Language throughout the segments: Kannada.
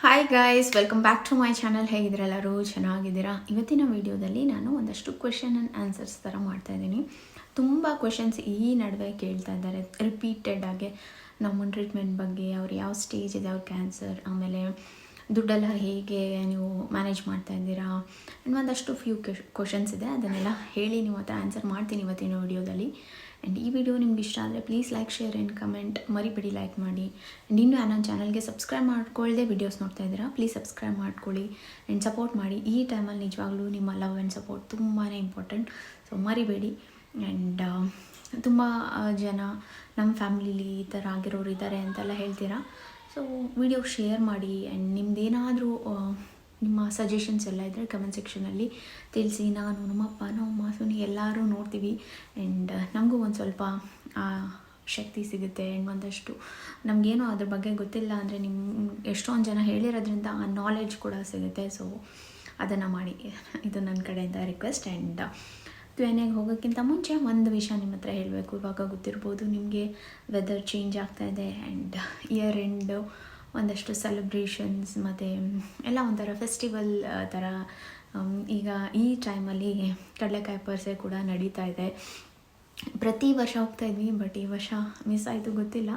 Hi guys welcome back to my channel ಹೇಗಿದ್ದೀರೆಲ್ಲರೂ ಚೆನ್ನಾಗಿದ್ದೀರಾ? ಇವತ್ತಿನ ವಿಡಿಯೋದಲ್ಲಿ ನಾನು ಒಂದಷ್ಟು ಕ್ವೆಶನ್ ಆ್ಯಂಡ್ ಆನ್ಸರ್ಸ್ ಥರ ಮಾಡ್ತಾ ಇದ್ದೀನಿ. ತುಂಬ ಕ್ವೆಶನ್ಸ್ ಈ ನಡುವೆ ಕೇಳ್ತಾ ಇದ್ದಾರೆ. ರಿಪೀಟೆಡ್ ಆಗಿ ನಮ್ಮ ಟ್ರೀಟ್ಮೆಂಟ್ ಬಗ್ಗೆ, ಅವ್ರು ಯಾವ ಸ್ಟೇಜ್ ಇದೆ, ಅವ್ರ ಕ್ಯಾನ್ಸರ್ ಆಮೇಲೆ ದುಡ್ಡೆಲ್ಲ ಹೇಗೆ ನೀವು ಮ್ಯಾನೇಜ್ ಮಾಡ್ತಾ ಇದ್ದೀರಾ? ಒಂದಷ್ಟು ಫ್ಯೂ ಕ್ವೆಶನ್ಸ್ ಇದೆ. ಅದನ್ನೆಲ್ಲ ಹೇಳಿ ನೀವು ಹತ್ರ ಆನ್ಸರ್ ಮಾಡ್ತೀನಿ ಇವತ್ತಿನ ವಿಡಿಯೋದಲ್ಲಿ ಆ್ಯಂಡ್ ಈ ವಿಡಿಯೋ ನಿಮ್ಗೆ ಇಷ್ಟ ಆದರೆ please like share and comment ಮರಿಬೇಡಿ ಲೈಕ್ ಮಾಡಿ. ಆ್ಯಂಡ್ ಇನ್ನೂ ನನ್ನ ಚಾನಲ್ಗೆ ಸಬ್ಸ್ಕ್ರೈಬ್ ಮಾಡ್ಕೊಳ್ಳದೆ ವಿಡಿಯೋಸ್ ನೋಡ್ತಾ ಇದ್ದೀರಾ ಪ್ಲೀಸ್ ಸಬ್ಸ್ಕ್ರೈಬ್ ಮಾಡ್ಕೊಳ್ಳಿ. ಆ್ಯಂಡ್ ಸಪೋರ್ಟ್ ಮಾಡಿ. ಈ ಟೈಮಲ್ಲಿ ನಿಜವಾಗ್ಲೂ ನಿಮ್ಮ ಲವ್ ಆ್ಯಂಡ್ ಸಪೋರ್ಟ್ ತುಂಬಾ ಇಂಪಾರ್ಟೆಂಟ್ ಸೊ ಮರಿಬೇಡಿ. ಆ್ಯಂಡ್ ತುಂಬ ಜನ ನಮ್ಮ ಫ್ಯಾಮಿಲಿಲಿ ಈ ಥರ ಆಗಿರೋರು ಇದ್ದಾರೆ ಅಂತೆಲ್ಲ ಹೇಳ್ತೀರಾ? ಸೊ ವಿಡಿಯೋ ಶೇರ್ ಮಾಡಿ. ಆ್ಯಂಡ್ ನಿಮ್ದೇನಾದರೂ ನಿಮ್ಮ ಸಜೆಷನ್ಸ್ ಎಲ್ಲ ಇದ್ದರೆ ಕಮೆಂಟ್ ಸೆಕ್ಷನಲ್ಲಿ ತಿಳಿಸಿ. ನಾನು ನಮ್ಮಪ್ಪ ನಾವು ಸುನಿ ಎಲ್ಲರೂ ನೋಡ್ತೀವಿ. ಆ್ಯಂಡ್ ನಮಗೂ ಒಂದು ಸ್ವಲ್ಪ ಶಕ್ತಿ ಸಿಗುತ್ತೆ. ಆ್ಯಂಡ್ ಒಂದಷ್ಟು ನಮಗೇನು ಅದ್ರ ಬಗ್ಗೆ ಗೊತ್ತಿಲ್ಲ ಅಂದರೆ ನಿಮ್ಮ ಎಷ್ಟೊಂದು ಜನ ಹೇಳಿರೋದ್ರಿಂದ ಆ ನಾಲೆಡ್ಜ್ ಕೂಡ ಸಿಗುತ್ತೆ. ಸೊ ಅದನ್ನು ಮಾಡಿ. ಇದು ನನ್ನ ಕಡೆಯಿಂದ ರಿಕ್ವೆಸ್ಟ್ ಆ್ಯಂಡ್ ತ್ವೇನೆಗೆ ಹೋಗೋಕ್ಕಿಂತ ಮುಂಚೆ ಒಂದು ವಿಷಯ ನಿಮ್ಮ ಹತ್ರ ಹೇಳಬೇಕು. ಇವಾಗ ಗೊತ್ತಿರ್ಬೋದು ನಿಮಗೆ ವೆದರ್ ಚೇಂಜ್ ಆಗ್ತಾಯಿದೆ ಆ್ಯಂಡ್ ಇಯರ್ ಎಂಡು ಒಂದಷ್ಟು ಸೆಲೆಬ್ರೇಷನ್ಸ್ ಮತ್ತು ಎಲ್ಲ ಒಂಥರ ಫೆಸ್ಟಿವಲ್ ಥರ ಈಗ ಈ ಟೈಮಲ್ಲಿ ಕಡಲೆಕಾಯಿ ಪರ್ಸೆ ಕೂಡ ನಡೀತಾ ಇದೆ. ಪ್ರತಿ ವರ್ಷ ಹೋಗ್ತಾ ಇದ್ವಿ ಬಟ್ ಈ ವರ್ಷ ಮಿಸ್ ಆಯಿತು ಗೊತ್ತಿಲ್ಲ.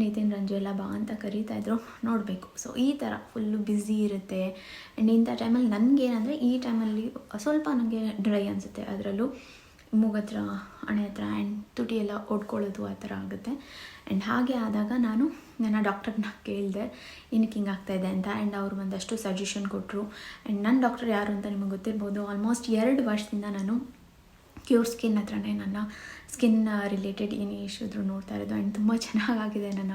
ನಿತಿನ್ ರಂಜು ಎಲ್ಲ ಬಾ ಅಂತ ಕರೀತಾ ಇದ್ರು, ನೋಡಬೇಕು. ಸೊ ಈ ಥರ ಫುಲ್ಲು ಬ್ಯುಸಿ ಇರುತ್ತೆ. ಆ್ಯಂಡ್ ಇಂಥ ಟೈಮಲ್ಲಿ ನನಗೇನಂದರೆ ಈ ಟೈಮಲ್ಲಿ ಸ್ವಲ್ಪ ನನಗೆ ಡ್ರೈ ಅನಿಸುತ್ತೆ. ಅದರಲ್ಲೂ ಮೂಗತ್ರ ಹಣೆ ಹತ್ರ ಆ್ಯಂಡ್ ತುಟಿ ಎಲ್ಲ ಒಡ್ಕೊಳ್ಳೋದು ಆ ಥರ ಆಗುತ್ತೆ. ಆ್ಯಂಡ್ ಹಾಗೆ ಆದಾಗ ನಾನು ನನ್ನ ಡಾಕ್ಟರ್ನ ಕೇಳಿದೆ, ಏನಕ್ಕೆ ಹಿಂಗೆ ಆಗ್ತಾಯಿದೆ ಅಂತ? ಆ್ಯಂಡ್ ಅವರು ಒಂದಷ್ಟು ಸಜೆಷನ್ ಕೊಟ್ಟರು ಆ್ಯಂಡ್ ನನ್ನ ಡಾಕ್ಟರ್ ಯಾರು ಅಂತ ನಿಮಗೆ ಗೊತ್ತಿರ್ಬೋದು ಆಲ್ಮೋಸ್ಟ್ ಎರಡು ವರ್ಷದಿಂದ ನಾನು ಕ್ಯೂರ್ ಸ್ಕಿನ್ ಹತ್ರನೇ ನನ್ನ ಸ್ಕಿನ್ ರಿಲೇಟೆಡ್ ಏನೇ ಇಶ್ಯೂ ಇದ್ರೂ ನೋಡ್ತಾ ಇರೋದು. ಆ್ಯಂಡ್ ತುಂಬ ಚೆನ್ನಾಗಾಗಿದೆ ನನ್ನ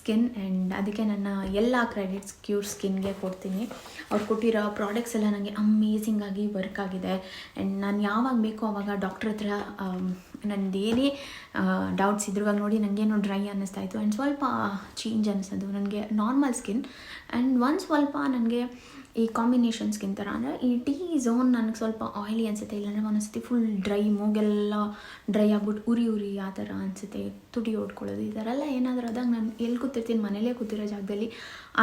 ಸ್ಕಿನ್ ಆ್ಯಂಡ್ ಅದಕ್ಕೆ ನನ್ನ ಎಲ್ಲ ಕ್ರೆಡಿಟ್ಸ್ ಕ್ಯೂರ್ ಸ್ಕಿನ್ಗೆ ಕೊಡ್ತೀನಿ. ಅವ್ರು ಕೊಟ್ಟಿರೋ ಪ್ರಾಡಕ್ಟ್ಸ್ ಎಲ್ಲ ನನಗೆ ಅಮೇಝಿಂಗ್ ಆಗಿ ವರ್ಕ್ ಆಗಿದೆ. ಆ್ಯಂಡ್ ನಾನು ಯಾವಾಗ ಬೇಕೋ ಆವಾಗ ಡಾಕ್ಟ್ರ್ ಹತ್ರ ನಂದು ಏನೇ ಡೌಟ್ಸ್ ಇದ್ರು ಇವಾಗ ನೋಡಿ ನನಗೇನು ಡ್ರೈ ಅನ್ನಿಸ್ತಾ ಇತ್ತು. ಆ್ಯಂಡ್ ಸ್ವಲ್ಪ ಚೇಂಜ್ ಅನ್ನಿಸೋದು. ನನಗೆ ನಾರ್ಮಲ್ ಸ್ಕಿನ್ ಆ್ಯಂಡ್ ಒಂದು ಸ್ವಲ್ಪ ನನಗೆ ಈ ಕಾಂಬಿನೇಷನ್ ಸ್ಕಿನ್ ಥರ ಅಂದರೆ ಈ ಟೀ ಝೋನ್ ನನಗೆ ಸ್ವಲ್ಪ ಆಯಿಲಿ ಅನಿಸುತ್ತೆ, ಇಲ್ಲಾಂದರೆ ಒಂದೊಂದ್ಸತಿ ಫುಲ್ ಡ್ರೈ ಮೂಗೆಲ್ಲ ಡ್ರೈ ಆಗ್ಬಿಟ್ಟು ಉರಿ ಉರಿ ಆ ಥರ ಅನಿಸುತ್ತೆ. ತುಟಿ ಓಡ್ಕೊಳ್ಳೋದು ಈ ಥರ ಎಲ್ಲ ಏನಾದರೂ ಆದಾಗ ನಾನು ಎಲ್ಲಿ ಕೂತಿರ್ತೀನಿ, ಮನೇಲೇ ಕೂತಿರೋ ಜಾಗದಲ್ಲಿ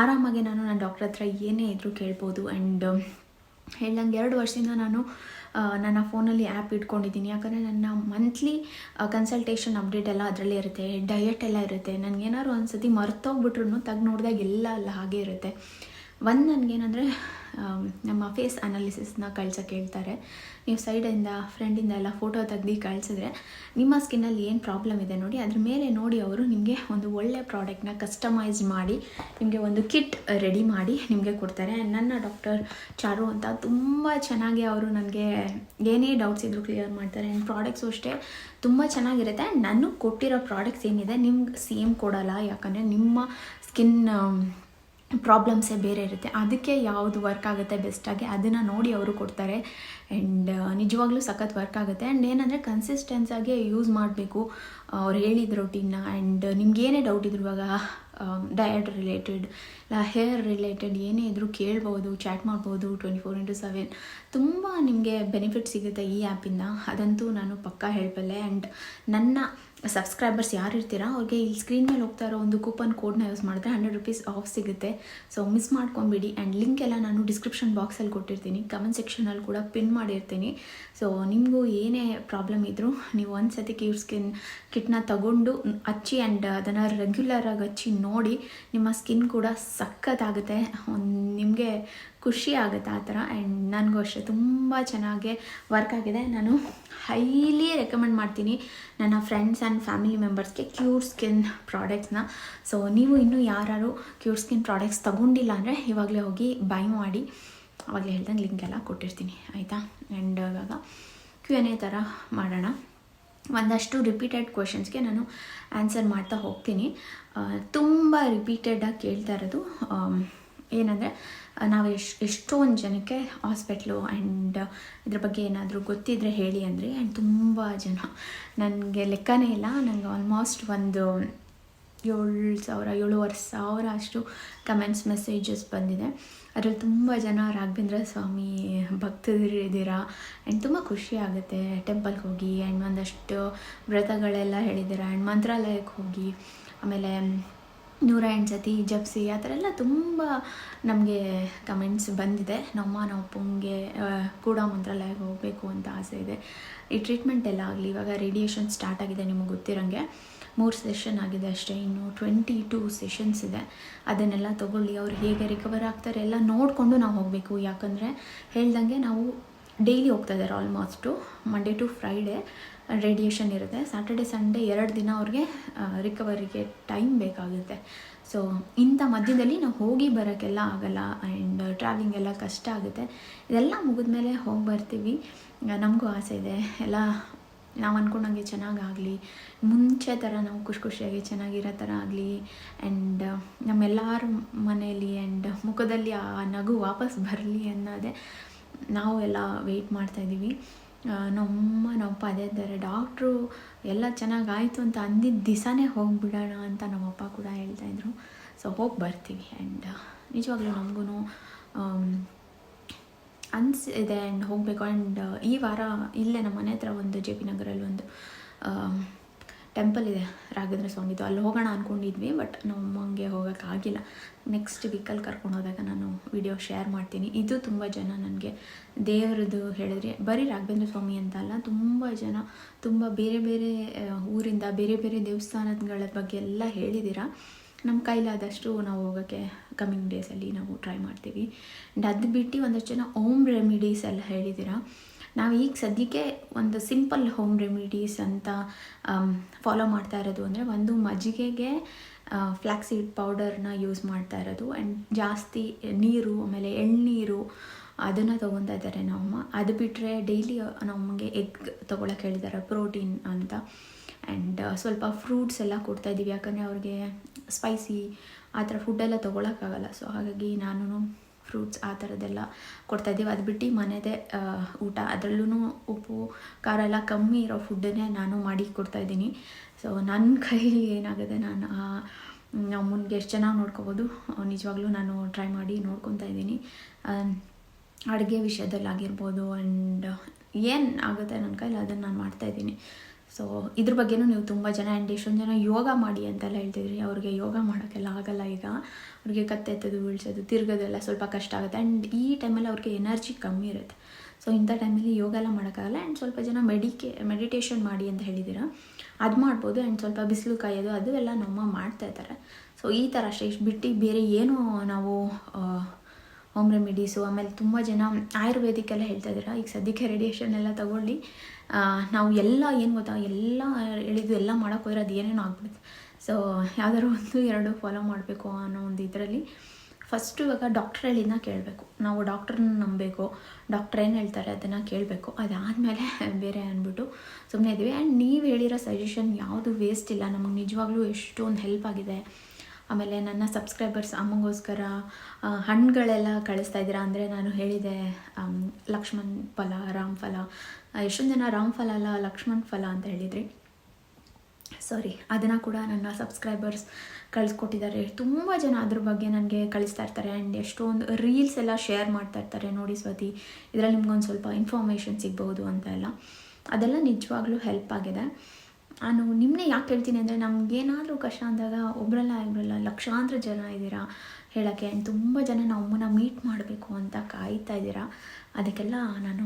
ಆರಾಮಾಗಿ ನಾನು ನನ್ನ ಡಾಕ್ಟ್ರ್ ಹತ್ರ ಏನೇ ಇದ್ದರೂ ಕೇಳ್ಬೋದು. ಆ್ಯಂಡ್ ಹೇಳ್ದಂಗೆ ಎರಡು ವರ್ಷದಿಂದ ನಾನು ನನ್ನ ಫೋನಲ್ಲಿ ಆ್ಯಪ್ ಇಟ್ಕೊಂಡಿದ್ದೀನಿ. ಯಾಕಂದರೆ ನನ್ನ ಮಂತ್ಲಿ ಕನ್ಸಲ್ಟೇಷನ್ ಅಪ್ಡೇಟ್ ಎಲ್ಲ ಅದರಲ್ಲೇ ಇರುತ್ತೆ. ಡಯಟ್ ಎಲ್ಲ ಇರುತ್ತೆ. ನನಗೇನಾದ್ರು ಒಂದು ಸತಿ ಮರ್ತೋಗ್ಬಿಟ್ರು ತೆಗ್ದು ನೋಡಿದಾಗ ಎಲ್ಲ ಅಲ್ಲ, ಹಾಗೆ ಇರುತ್ತೆ. ಒಂದು ನನಗೇನಂದರೆ ನಮ್ಮ ಫೇಸ್ ಅನಾಲಿಸಿಸ್ನ ಕಳ್ಸೋಕ್ಕೆ ಹೇಳ್ತಾರೆ ನೀವು ಸೈಡಿಂದ ಫ್ರೆಂಡಿಂದ ಎಲ್ಲ ಫೋಟೋ ತೆಗ್ದು ಕಳಿಸಿದ್ರೆ, ನಿಮ್ಮ ಸ್ಕಿನ್ನಲ್ಲಿ ಏನು ಪ್ರಾಬ್ಲಮ್ ಇದೆ ನೋಡಿ, ಅದ್ರ ಮೇಲೆ ನೋಡಿ ಅವರು ನಿಮಗೆ ಒಂದು ಒಳ್ಳೆಯ ಪ್ರಾಡಕ್ಟ್ನ ಕಸ್ಟಮೈಸ್ ಮಾಡಿ, ನಿಮಗೆ ಒಂದು ಕಿಟ್ ರೆಡಿ ಮಾಡಿ ನಿಮಗೆ ಕೊಡ್ತಾರೆ. ನನ್ನ ಡಾಕ್ಟರ್ ಚಾರು ಅಂತ ತುಂಬ ಚೆನ್ನಾಗಿ ಅವರು ನನಗೆ ಏನೇ ಡೌಟ್ಸ್ ಇದ್ದರೂ ಕ್ಲಿಯರ್ ಮಾಡ್ತಾರೆ. ಆ್ಯಂಡ್ ಪ್ರಾಡಕ್ಟ್ಸು ಅಷ್ಟೇ ತುಂಬ ಚೆನ್ನಾಗಿರುತ್ತೆ. ನಾನು ಕೊಟ್ಟಿರೋ ಪ್ರಾಡಕ್ಟ್ಸ್ ಏನಿದೆ, ನಿಮ್ಗೆ ಸೇಮ್ ಕೊಡೋಲ್ಲ. ಯಾಕಂದರೆ ನಿಮ್ಮ ಸ್ಕಿನ್ ಪ್ರಾಬ್ಲಮ್ಸೇ ಬೇರೆ ಇರುತ್ತೆ. ಅದಕ್ಕೆ ಯಾವುದು ವರ್ಕ್ ಆಗುತ್ತೆ ಬೆಸ್ಟಾಗಿ ಅದನ್ನು ನೋಡಿ ಅವರು ಕೊಡ್ತಾರೆ. ಆ್ಯಂಡ್ ನಿಜವಾಗ್ಲೂ ಸಖತ್ ವರ್ಕ್ ಆಗುತ್ತೆ. ಆ್ಯಂಡ್ ಏನಂದರೆ ಕನ್ಸಿಸ್ಟೆನ್ಸಾಗಿ ಯೂಸ್ ಮಾಡಬೇಕು ಅವ್ರು ಹೇಳಿದ ರೊಟೀನ್ನ ಆ್ಯಂಡ್ ನಿಮ್ಗೇನೇ ಡೌಟ್ ಇದ್ರು ಇವಾಗ ಡಯಟ್ ರಿಲೇಟೆಡ್ ಇಲ್ಲ ಹೇರ್ ರಿಲೇಟೆಡ್ ಏನೇ ಇದ್ದರೂ ಕೇಳ್ಬೋದು ಚಾಟ್ ಮಾಡ್ಬೋದು ಟ್ವೆಂಟಿ ಫೋರ್ ಇಂಟು ಸೆವೆನ್ ತುಂಬ ನಿಮಗೆ ಬೆನಿಫಿಟ್ ಸಿಗುತ್ತೆ ಈ ಆ್ಯಪಿಂದ ಅದಂತೂ ನಾನು ಪಕ್ಕಾ ಹೇಳಬಲ್ಲೆ ಆ್ಯಂಡ್ ನನ್ನ ಸಬ್ಸ್ಕ್ರೈಬರ್ಸ್ ಯಾರು ಇರ್ತೀರಾ ಅವ್ರಿಗೆ ಇಲ್ಲಿ ಸ್ಕ್ರೀನ್ ಮೇಲೆ ಹೋಗ್ತಾ ಇರೋ ಒಂದು ಕೂಪನ್ ಕೋಡ್ನ ಯೂಸ್ ಮಾಡಿದ್ರೆ ಹಂಡ್ರೆಡ್ ರುಪೀಸ್ ಆಫ್ ಸಿಗುತ್ತೆ. ಸೊ ಮಿಸ್ ಮಾಡ್ಕೊಂಬಿಡಿ. ಆ್ಯಂಡ್ ಲಿಂಕ್ ಎಲ್ಲ ನಾನು ಡಿಸ್ಕ್ರಿಪ್ಷನ್ ಬಾಕ್ಸಲ್ಲಿ ಕೊಟ್ಟಿರ್ತೀನಿ. ಕಮೆಂಟ್ ಸೆಕ್ಷನಲ್ಲಿ ಕೂಡ ಪಿನ್ ಮಾಡಿರ್ತೀನಿ. ಸೊ ನಿಮಗೂ ಏನೇ ಪ್ರಾಬ್ಲಮ್ ಇದ್ದರೂ ನೀವು ಒಂದು ಸತಿ ಕ್ಯೂರ್ ಸ್ಕಿನ್ ಕಿಟ್ನ ತಗೊಂಡು ಹಚ್ಚಿ ಆ್ಯಂಡ್ ಅದನ್ನು ರೆಗ್ಯುಲರಾಗಿ ಹಚ್ಚಿ ನೋಡಿ, ನಿಮ್ಮ ಸ್ಕಿನ್ ಕೂಡ ಸಖತ್ತಾಗುತ್ತೆ ನಿಮಗೆ ಖುಷಿ ಆಗುತ್ತೆ ಆ ಥರ. ಆ್ಯಂಡ್ ನನಗೂ ಅಷ್ಟೇ, ತುಂಬ ಚೆನ್ನಾಗಿ ವರ್ಕ್ ಆಗಿದೆ. ನಾನು ಹೈಲಿ ರೆಕಮೆಂಡ್ ಮಾಡ್ತೀನಿ ನನ್ನ ಫ್ರೆಂಡ್ಸ್ ಆ್ಯಂಡ್ ಫ್ಯಾಮಿಲಿ ಮೆಂಬರ್ಸ್ಗೆ ಕ್ಯೂರ್ ಸ್ಕಿನ್ ಪ್ರಾಡಕ್ಟ್ಸ್ನ ಸೊ ನೀವು ಇನ್ನೂ ಯಾರು ಕ್ಯೂರ್ ಸ್ಕಿನ್ ಪ್ರಾಡಕ್ಟ್ಸ್ ತಗೊಂಡಿಲ್ಲ ಅಂದರೆ ಇವಾಗಲೇ ಹೋಗಿ ಬೈ ಮಾಡಿ. ಅವಾಗಲೇ ಹೇಳ್ದಂಗೆ ಲಿಂಕ್ ಎಲ್ಲ ಕೊಟ್ಟಿರ್ತೀನಿ, ಆಯಿತಾ? ಆ್ಯಂಡ್ ಇವಾಗ ಕ್ಯೂ ಎನ್ ಎ ಥರ ಮಾಡೋಣ. ಒಂದಷ್ಟು ರಿಪೀಟೆಡ್ ಕ್ವೆಶನ್ಸ್ಗೆ ನಾನು ಆನ್ಸರ್ ಮಾಡ್ತಾ ಹೋಗ್ತೀನಿ. ತುಂಬ ರಿಪೀಟೆಡಾಗಿ ಕೇಳ್ತಾ ಇರೋದು. ಏನಂದರೆ ನಾವು ಎಷ್ಟು, ಎಷ್ಟೊಂದು ಜನಕ್ಕೆ ಹಾಸ್ಪಿಟ್ಲು ಆ್ಯಂಡ್ ಇದ್ರ ಬಗ್ಗೆ ಏನಾದರೂ ಗೊತ್ತಿದ್ದರೆ ಹೇಳಿ ಅಂದರೆ ಆ್ಯಂಡ್ ತುಂಬ ಜನ. ನನಗೆ ಲೆಕ್ಕನೇ ಇಲ್ಲ. ನನಗೆ ಆಲ್ಮೋಸ್ಟ್ ಒಂದು ಏಳು ಸಾವಿರ, ಏಳುವರೆ ಸಾವಿರ ಅಷ್ಟು ಕಮೆಂಟ್ಸ್ ಮೆಸೇಜಸ್ ಬಂದಿದೆ. ಅದರಲ್ಲಿ ತುಂಬ ಜನ, ರಾಘವೇಂದ್ರ ಸ್ವಾಮಿ ಭಕ್ತರಿದ್ದೀರಾ? ಆ್ಯಂಡ್ ತುಂಬ ಖುಷಿ ಆಗುತ್ತೆ. ಟೆಂಪಲ್ಗೆ ಹೋಗಿ ಆ್ಯಂಡ್ ಒಂದಷ್ಟು ವ್ರತಗಳೆಲ್ಲ ಹೇಳಿದ್ದೀರಾ? ಆ್ಯಂಡ್ ಮಂತ್ರಾಲಯಕ್ಕೆ ಹೋಗಿ, ಆಮೇಲೆ ನೂರ ಎಂಟು ಸತಿ ಜಪ್ಸಿ, ಆ ಥರ ಎಲ್ಲ ತುಂಬ ನಮಗೆ ಕಮೆಂಟ್ಸ್ ಬಂದಿದೆ. ನಮ್ಮ, ನಾವು ಪುಂಗೆ ಕೂಡ ಮಂತ್ರಾಲಯಕ್ಕೆ ಹೋಗಬೇಕು ಅಂತ ಆಸೆ ಇದೆ. ಈ ಟ್ರೀಟ್ಮೆಂಟ್ ಎಲ್ಲ ಆಗಲಿ, ಇವಾಗ ರೇಡಿಯೇಷನ್ ಸ್ಟಾರ್ಟ್ ಆಗಿದೆ ನಿಮಗೆ ಗೊತ್ತಿರೋಂಗೆ. ಮೂರು ಸೆಷನ್ ಆಗಿದೆ ಅಷ್ಟೇ, ಇನ್ನು ಟ್ವೆಂಟಿ ಟೂ ಸೆಷನ್ಸ್ ಇದೆ. ಅದನ್ನೆಲ್ಲ ತೊಗೊಳ್ಳಿ, ಅವ್ರು ಹೇಗೆ ರಿಕವರ್ ಆಗ್ತಾರೆ ಎಲ್ಲ ನೋಡಿಕೊಂಡು ನಾವು ಹೋಗಬೇಕು. ಯಾಕಂದರೆ ಹೇಳ್ದಂಗೆ ನಾವು ಡೈಲಿ ಹೋಗ್ತಾ ಇದ್ದಾರೆ almost Monday to Friday radiation ಇರುತ್ತೆ. ಸ್ಯಾಟರ್ಡೆ ಸಂಡೇ ಎರಡು ದಿನ ಅವ್ರಿಗೆ ರಿಕವರಿಗೆ ಟೈಮ್ ಬೇಕಾಗುತ್ತೆ. ಸೊ ಇಂಥ ಮಧ್ಯದಲ್ಲಿ ನಾವು ಹೋಗಿ ಬರೋಕ್ಕೆಲ್ಲ ಆಗಲ್ಲ ಆ್ಯಂಡ್ ಟ್ರಾವೆಲಿಂಗ್ ಎಲ್ಲ ಕಷ್ಟ ಆಗುತ್ತೆ. ಇದೆಲ್ಲ ಮುಗಿದ ಮೇಲೆ ಹೋಗಿ ಬರ್ತೀವಿ. ನಮಗೂ ಆಸೆ ಇದೆ. ಎಲ್ಲ ನಾವು ಅಂದ್ಕೊಂಡಂಗೆ ಚೆನ್ನಾಗಾಗಲಿ ಮುಂಚೆ ಥರ ನಾವು ಖುಷಿ ಖುಷಿಯಾಗಿ ಚೆನ್ನಾಗಿರೋ ಥರ ಆಗಲಿ. ಆ್ಯಂಡ್ ನಮ್ಮೆಲ್ಲರ ಮನೆಯಲ್ಲಿ ಆ್ಯಂಡ್ ಮುಖದಲ್ಲಿ ಆ ನಗು ವಾಪಸ್ ಬರಲಿ ಅನ್ನೋದೇ ನಾವು ಎಲ್ಲ ವೆಯ್ಟ್ ಮಾಡ್ತಾಯಿದ್ದೀವಿ ನಮ್ಮ, ನಮ್ಮಪ್ಪ, ಅದೇ ಇದ್ದಾರೆ ಡಾಕ್ಟ್ರು, ಎಲ್ಲ ಚೆನ್ನಾಗಾಯಿತು ಅಂತ ಅಂದಿದ್ದ ದಿವಸನೇ ಹೋಗಿಬಿಡೋಣ ಅಂತ ನಮ್ಮಪ್ಪ ಕೂಡ ಹೇಳ್ತಾಯಿದ್ರು ಸೊ ಹೋಗಿ ಬರ್ತೀವಿ ಆ್ಯಂಡ್ ನಿಜವಾಗ್ಲೂ ನಮಗೂ ಅನಿಸಿದೆ ಆ್ಯಂಡ್ ಹೋಗಬೇಕು. ಆ್ಯಂಡ್ ಈ ವಾರ ಇಲ್ಲೇ ನಮ್ಮ ಮನೆ ಹತ್ರ ಒಂದು ಜೆ ಪಿ ನಗರಲ್ಲಿ ಒಂದು ಟೆಂಪಲ್ ಇದೆ, ರಾಘವೇಂದ್ರ ಸ್ವಾಮಿದು ಅಲ್ಲಿ ಹೋಗೋಣ ಅಂದ್ಕೊಂಡಿದ್ವಿ ಬಟ್ ನಮ್ಮಂಗೆ ಹೋಗೋಕ್ಕಾಗಿಲ್ಲ ನೆಕ್ಸ್ಟ್ ವೀಕಲ್ಲಿ ಕರ್ಕೊಂಡು ಹೋದಾಗ ನಾನು ವಿಡಿಯೋ ಶೇರ್ ಮಾಡ್ತೀನಿ. ಇದು ತುಂಬ ಜನ ನನಗೆ ದೇವರದ್ದು ಹೇಳಿದ್ರೆ, ಬರೀ ರಾಘವೇಂದ್ರ ಸ್ವಾಮಿ ಅಂತ ಅಲ್ಲ, ತುಂಬ ಜನ, ತುಂಬ ಬೇರೆ ಬೇರೆ ಊರಿಂದ, ಬೇರೆ ಬೇರೆ ದೇವಸ್ಥಾನಗಳ ಬಗ್ಗೆ ಎಲ್ಲ ಹೇಳಿದ್ದೀರಾ. ನಮ್ಮ ಕೈಲಾದಷ್ಟು ನಾವು ಹೋಗೋಕ್ಕೆ ಕಮ್ಮಿಂಗ್ ಡೇಸಲ್ಲಿ ನಾವು ಟ್ರೈ ಮಾಡ್ತೀವಿ. ಅದು ಬಿಟ್ಟು ಒಂದಷ್ಟು ಜನ ಓಮ್ ರೆಮಿಡೀಸ್ ಎಲ್ಲ ಹೇಳಿದ್ದೀರಾ. ನಾವು ಈಗ ಸದ್ಯಕ್ಕೆ ಒಂದು ಸಿಂಪಲ್ ಹೋಮ್ ರೆಮಿಡೀಸ್ ಅಂತ ಫಾಲೋ ಮಾಡ್ತಾ ಇರೋದು ಅಂದರೆ ಒಂದು ಮಜ್ಜಿಗೆಗೆ ಫ್ಲ್ಯಾಕ್ಸೀಡ್ ಪೌಡರ್ನ ಯೂಸ್ ಮಾಡ್ತಾ ಇರೋದು. ಆ್ಯಂಡ್ ಜಾಸ್ತಿ ನೀರು, ಆಮೇಲೆ ಎಳ್ನೀರು ಅದನ್ನು ತೊಗೊತಾ ಇದ್ದಾರೆ ನಮ್ಮಮ್ಮ ಅದು ಬಿಟ್ಟರೆ ಡೈಲಿ ನಮಗೆ ಎಗ್ ತೊಗೊಳಕ್ಕೆ ಹೇಳಿದ್ದಾರೆ ಪ್ರೋಟೀನ್ ಅಂತ. ಆ್ಯಂಡ್ ಸ್ವಲ್ಪ ಫ್ರೂಟ್ಸ್ ಎಲ್ಲ ಕೊಡ್ತಾ ಇದ್ದೀವಿ ಯಾಕಂದರೆ ಅವ್ರಿಗೆ ಸ್ಪೈಸಿ ಆ ಥರ ಫುಡ್ಡೆಲ್ಲ ತೊಗೊಳಕ್ಕಾಗಲ್ಲ ಸೊ ಹಾಗಾಗಿ ನಾನು ಫ್ರೂಟ್ಸ್ ಆ ಥರದ್ದೆಲ್ಲ ಕೊಡ್ತಾ ಇದ್ದೀವಿ. ಅದು ಬಿಟ್ಟು ಮನೆದೇ ಊಟ. ಅದರಲ್ಲೂ ಉಪ್ಪು, ಖಾರ ಎಲ್ಲ ಕಮ್ಮಿ ಇರೋ ಫುಡ್ಡನ್ನೇ ನಾನು ಮಾಡಿ ಕೊಡ್ತಾ ಇದ್ದೀನಿ. ಸೊ ನನ್ನ ಕೈಲಿ ಏನಾಗುತ್ತೆ ನಾನು ನಾವು ಮುನ್ಗೆ ಎಷ್ಟು ಚೆನ್ನಾಗಿ ನೋಡ್ಕೋಬೋದು, ನಿಜವಾಗ್ಲೂ ನಾನು ಟ್ರೈ ಮಾಡಿ ನೋಡ್ಕೊತಾ ಇದ್ದೀನಿ. ಅಡುಗೆ ವಿಷಯದಲ್ಲಾಗಿರ್ಬೋದು ಆ್ಯಂಡ್ ಏನು ಆಗುತ್ತೆ ನನ್ನ ಕೈಲಿ ಅದನ್ನು ನಾನು ಮಾಡ್ತಾಯಿದ್ದೀನಿ ಸೊ ಇದ್ರ ಬಗ್ಗೆನೂ ನೀವು ತುಂಬ ಜನ ಆ್ಯಂಡ್ ಎಷ್ಟೊಂದು ಜನ ಯೋಗ ಮಾಡಿ ಅಂತೆಲ್ಲ ಹೇಳ್ತಿದ್ರಿ. ಅವ್ರಿಗೆ ಯೋಗ ಮಾಡೋಕ್ಕೆಲ್ಲ ಆಗಲ್ಲ ಈಗ. ಅವ್ರಿಗೆ ಕತ್ತೆ ಎತ್ತೋದು, ಬೀಳ್ಸೋದು, ತಿರ್ಗೋದೆಲ್ಲ ಸ್ವಲ್ಪ ಕಷ್ಟ ಆಗುತ್ತೆ. ಆ್ಯಂಡ್ ಈ ಟೈಮಲ್ಲಿ ಅವ್ರಿಗೆ ಎನರ್ಜಿ ಕಮ್ಮಿ ಇರುತ್ತೆ. ಸೊ ಇಂಥ ಟೈಮಲ್ಲಿ ಯೋಗ ಎಲ್ಲ ಮಾಡೋಕ್ಕಾಗಲ್ಲ. ಆ್ಯಂಡ್ ಸ್ವಲ್ಪ ಜನ ಮೆಡಿಕೆ ಮೆಡಿಟೇಷನ್ ಮಾಡಿ ಅಂತ ಹೇಳಿದ್ದೀರಾ. ಅದು ಮಾಡ್ಬೋದು. ಆ್ಯಂಡ್ ಸ್ವಲ್ಪ ಬಿಸಿಲು ಕಾಯೋದು, ಅದು ಎಲ್ಲ ನಮ್ಮ ಮಾಡ್ತಾ ಇದ್ದಾರೆ. ಸೊ ಈ ಥರ ಅಷ್ಟೇ. ಇಷ್ಟು ಬಿಟ್ಟು ಬೇರೆ ಏನು ನಾವು ಹೋಮ್ ರೆಮಿಡೀಸು ಆಮೇಲೆ ತುಂಬ ಜನ ಆಯುರ್ವೇದಿಕ್ ಎಲ್ಲ ಹೇಳ್ತಾ ಇದ್ದೀರಾ. ಈಗ ಸದ್ಯಕ್ಕೆ ರೇಡಿಯೇಷನ್ ಎಲ್ಲ ತಗೊಳ್ಳಿ. ನಾವು ಎಲ್ಲ ಏನು ಗೊತ್ತಾ? ಎಲ್ಲ ಹೇಳಿದ್ದು ಎಲ್ಲ ಮಾಡೋಕ್ಕೋದ್ರೆ ಅದು ಏನೇನೋ ಆಗ್ಬಿಡುತ್ತೆ. ಸೊ ಯಾವ್ದಾದ್ರು ಒಂದು ಎರಡು ಫಾಲೋ ಮಾಡಬೇಕು ಅನ್ನೋ ಒಂದು ಇದರಲ್ಲಿ ಫಸ್ಟು ಇವಾಗ ಡಾಕ್ಟ್ರ್ ಹೇಳಿದ್ನ ಕೇಳಬೇಕು. ನಾವು ಡಾಕ್ಟ್ರನ್ನ ನಂಬಬೇಕು ಡಾಕ್ಟ್ರ್ ಏನು ಹೇಳ್ತಾರೆ ಅದನ್ನು ಕೇಳಬೇಕು. ಅದಾದಮೇಲೆ ಬೇರೆ ಅಂದ್ಬಿಟ್ಟು ಸುಮ್ಮನೆ ಇದ್ದೀವಿ ಆ್ಯಂಡ್ ನೀವು ಹೇಳಿರೋ ಸಜೆಷನ್ ಯಾವುದು ವೇಸ್ಟ್ ಇಲ್ಲ. ನಮಗೆ ನಿಜವಾಗ್ಲೂ ಎಷ್ಟೊಂದು ಹೆಲ್ಪ್ ಆಗಿದೆ. ಆಮೇಲೆ ನನ್ನ ಸಬ್ಸ್ಕ್ರೈಬರ್ಸ್ ಅಮ್ಮಗೋಸ್ಕರ ಹಣ್ಣುಗಳೆಲ್ಲ ಕಳಿಸ್ತಾ ಇದ್ದೀರಾ ಅಂದರೆ ನಾನು ಹೇಳಿದೆ ಲಕ್ಷ್ಮಣ್ ಫಲ, ರಾಮ್ ಫಲ. ಎಷ್ಟೊಂದು ಜನ ರಾಮ್ ಫಲ ಅಲ್ಲ, ಲಕ್ಷ್ಮಣ್ ಫಲ ಅಂತ ಹೇಳಿದ್ರಿ. ಸಾರಿ ಅದನ್ನು ಕೂಡ ನನ್ನ ಸಬ್ಸ್ಕ್ರೈಬರ್ಸ್ ಕಳಿಸ್ಕೊಟ್ಟಿದ್ದಾರೆ. ತುಂಬ ಜನ ಅದ್ರ ಬಗ್ಗೆ ನನಗೆ ಕಳಿಸ್ತಾ ಇರ್ತಾರೆ ಆ್ಯಂಡ್ ಎಷ್ಟೊಂದು ರೀಲ್ಸ್ ಎಲ್ಲ ಶೇರ್ ಮಾಡ್ತಾ ಇರ್ತಾರೆ ನೋಡಿ ಸ್ವತಿ. ಇದರಲ್ಲಿ ನಿಮ್ಗೊಂದು ಸ್ವಲ್ಪ ಇನ್ಫಾರ್ಮೇಷನ್ ಸಿಗ್ಬೋದು ಅಂತ ಎಲ್ಲ. ಅದೆಲ್ಲ ನಿಜವಾಗ್ಲೂ ಹೆಲ್ಪ್ ಆಗಿದೆ. ನಾನು ನಿಮ್ಮನ್ನೇ ಯಾಕೆ ಹೇಳ್ತೀನಿ ಅಂದರೆ ನಮಗೇನಾದರೂ ಕಷ್ಟ ಅಂದಾಗ ಒಬ್ಬರಲ್ಲ ಇಬ್ಬರಲ್ಲ ಲಕ್ಷಾಂತರ ಜನ ಇದ್ದೀರಾ ಹೇಳೋಕ್ಕೆ ಆ್ಯಂಡ್ ತುಂಬ ಜನ ನಮ್ಮನ್ನ ಮೀಟ್ ಮಾಡಬೇಕು ಅಂತ ಕಾಯ್ತಾ ಇದ್ದೀರಾ. ಅದಕ್ಕೆಲ್ಲ ನಾನು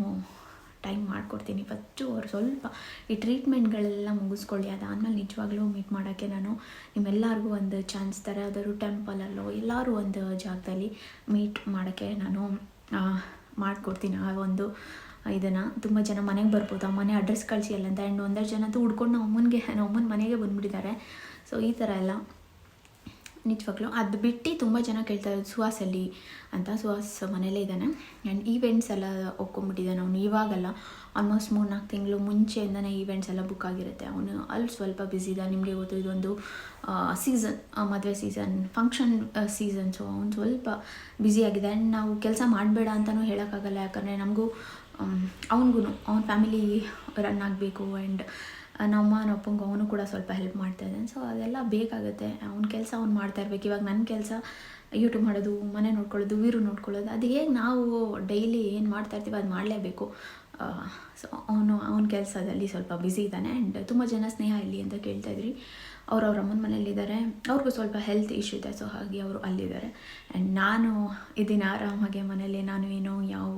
ಟೈಮ್ ಮಾಡಿಕೊಡ್ತೀನಿ. ಫಸ್ಟು ಅವ್ರು ಸ್ವಲ್ಪ ಈ ಟ್ರೀಟ್ಮೆಂಟ್ಗಳೆಲ್ಲ ಮುಗಿಸ್ಕೊಳ್ಳಿ. ಅದಾದಮೇಲೆ ನಿಜವಾಗ್ಲೂ ಮೀಟ್ ಮಾಡೋಕ್ಕೆ ನಾನು ನಿಮ್ಮೆಲ್ಲರಿಗೂ ಒಂದು ಚಾನ್ಸ್ ಥರ ಯಾವ್ದಾದ್ರು ಟೆಂಪಲಲ್ಲೋ ಎಲ್ಲರೂ ಒಂದು ಜಾಗದಲ್ಲಿ ಮೀಟ್ ಮಾಡೋಕ್ಕೆ ನಾನು ಮಾಡಿಕೊಡ್ತೀನಿ. ಆ ಒಂದು ಇದನ್ನು ತುಂಬ ಜನ ಮನೆಗೆ ಬರ್ಬೋದು, ಆ ಮನೆ ಅಡ್ರೆಸ್ ಕಳಿಸಿ ಅಲ್ಲ ಅಂತ ಆ್ಯಂಡ್ ಒಂದಷ್ಟು ಜನ ಅಂತೂ ಹುಡ್ಕೊಂಡು ನಮ್ಮ ಅಮ್ಮನಿಗೆ, ನಮ್ಮ ಅಮ್ಮನ ಮನೆಗೆ ಬಂದುಬಿಟ್ಟಿದ್ದಾರೆ. ಸೊ ಈ ಥರ ಎಲ್ಲ ನಿಜವಾಗ್ಲೂ. ಅದು ಬಿಟ್ಟು ತುಂಬ ಜನ ಕೇಳ್ತಾ ಇರೋದು ಸುಹಾಸಲ್ಲಿ ಅಂತ. ಸುಹಾಸ್ ಮನೇಲೇ ಇದ್ದಾನೆ. ಆ್ಯಂಡ್ ಈವೆಂಟ್ಸ್ ಎಲ್ಲ ಒಪ್ಕೊಂಡ್ಬಿಟ್ಟಿದ್ದಾನೆ ಅವನು. ಇವಾಗಲ್ಲ ಆಲ್ಮೋಸ್ಟ್ ಮೂರು ನಾಲ್ಕು ತಿಂಗಳು ಮುಂಚೆಯಿಂದನೇ ಈವೆಂಟ್ಸ್ ಎಲ್ಲ ಬುಕ್ ಆಗಿರುತ್ತೆ. ಅವನು ಅಲ್ಲಿ ಸ್ವಲ್ಪ ಬ್ಯುಸಿ ಇದ್ದಾನೆ. ನಿಮಗೆ ಗೊತ್ತು, ಇದೊಂದು ಸೀಸನ್ ಮದುವೆ ಸೀಸನ್ ಫಂಕ್ಷನ್ ಸೀಸನ್ ಸೊ ಅವ್ನು ಸ್ವಲ್ಪ ಬ್ಯುಸಿ ಆಗಿದೆ. ಆ್ಯಂಡ್ ನಾವು ಕೆಲಸ ಮಾಡಬೇಡ ಅಂತಲೂ ಹೇಳೋಕ್ಕಾಗಲ್ಲ. ಯಾಕಂದರೆ ನಮಗೂ ಅವನಿಗೂ ಅವನ ಫ್ಯಾಮಿಲಿ ರನ್ ಆಗಬೇಕು ಆ್ಯಂಡ್ ನಮ್ಮ ಅಪ್ಪಂಗೂ ಅವನು ಕೂಡ ಸ್ವಲ್ಪ ಹೆಲ್ಪ್ ಮಾಡ್ತಾ ಇದ್ದಾನೆ. ಸೊ ಅದೆಲ್ಲ ಬೇಕಾಗುತ್ತೆ. ಅವ್ನ ಕೆಲಸ ಅವ್ನು ಮಾಡ್ತಾ ಇರ್ಬೇಕು. ಇವಾಗ ನನ್ನ ಕೆಲಸ ಯೂಟ್ಯೂಬ್ ಮಾಡೋದು, ಮನೆ ನೋಡ್ಕೊಳ್ಳೋದು, ವೀರು ನೋಡ್ಕೊಳ್ಳೋದು. ಅದು ಹೇಗೆ ನಾವು ಡೈಲಿ ಏನು ಮಾಡ್ತಾ ಇರ್ತೀವಿ ಅದು ಮಾಡಲೇಬೇಕು. ಸೊ ಅವನು, ಅವನ ಕೆಲಸದಲ್ಲಿ ಸ್ವಲ್ಪ ಬ್ಯುಸಿ ಇದ್ದಾನೆ. ಆ್ಯಂಡ್ ತುಂಬ ಜನ ಸ್ನೇಹ ಇಲ್ಲಿ ಅಂತ ಕೇಳ್ತಾ ಇದ್ರಿ. ಅವ್ರು ಅವ್ರ ಅಮ್ಮನ ಮನೇಲಿದ್ದಾರೆ ಅವ್ರಿಗೂ ಸ್ವಲ್ಪ ಹೆಲ್ತ್ ಇಶ್ಯೂ ಇದೆ ಸೊ ಹಾಗೆ ಅವರು ಅಲ್ಲಿದ್ದಾರೆ. ಆ್ಯಂಡ್ ನಾನು ಇದ್ದೀನಿ ಆರಾಮಾಗೆ ಮನೇಲಿ ನಾನು ಏನೋ, ಯಾವ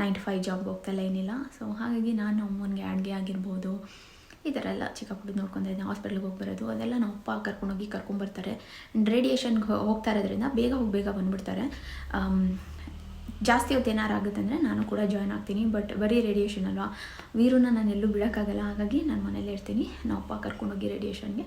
ನೈನ್ ಟು ಫೈವ್ ಜಾಬ್ಗೆ ಹೋಗ್ತಾಯಿಲ್ಲ ಏನಿಲ್ಲ. ಸೊ ಹಾಗಾಗಿ ನಾನು ಅಮ್ಮನಿಗೆ ಅಡುಗೆ ಆಗಿರ್ಬೋದು. ಈ ಥರ ಎಲ್ಲ ಚಿಕ್ಕ ಪುಟ್ಟ ನೋಡ್ಕೊತಾ ಹಾಸ್ಪಿಟ್ಲಿಗೆ ಹೋಗಿ ಬರೋದು, ಅದೆಲ್ಲ ನಮ್ಮ ಅಪ್ಪ ಕರ್ಕೊಂಡೋಗಿ ಕರ್ಕೊಂಡ್ಬರ್ತಾರೆ ಆ್ಯಂಡ್ ರೇಡಿಯೇಷನ್ಗೆ ಹೋಗ್ತಾ ಇರೋದ್ರಿಂದ ಬೇಗ ಹೋಗಿ ಬೇಗ ಬಂದುಬಿಡ್ತಾರೆ. ಜಾಸ್ತಿ ಹೊತ್ತು ಏನಾರು ಆಗುತ್ತೆ ಅಂದರೆ ನಾನು ಕೂಡ ಜಾಯ್ನ್ ಆಗ್ತೀನಿ. ಬಟ್ ಬರೀ ರೇಡಿಯೇಷನ್ ಅಲ್ವಾ? ವೀರನ್ನ ನಾನು ಎಲ್ಲೂ ಬಿಡೋಕ್ಕಾಗಲ್ಲ. ಹಾಗಾಗಿ ನಾನು ಮನೇಲೇ ಇರ್ತೀನಿ. ನಮ್ಮ ಅಪ್ಪ ಕರ್ಕೊಂಡೋಗಿ ರೇಡಿಯೇಷನ್ಗೆ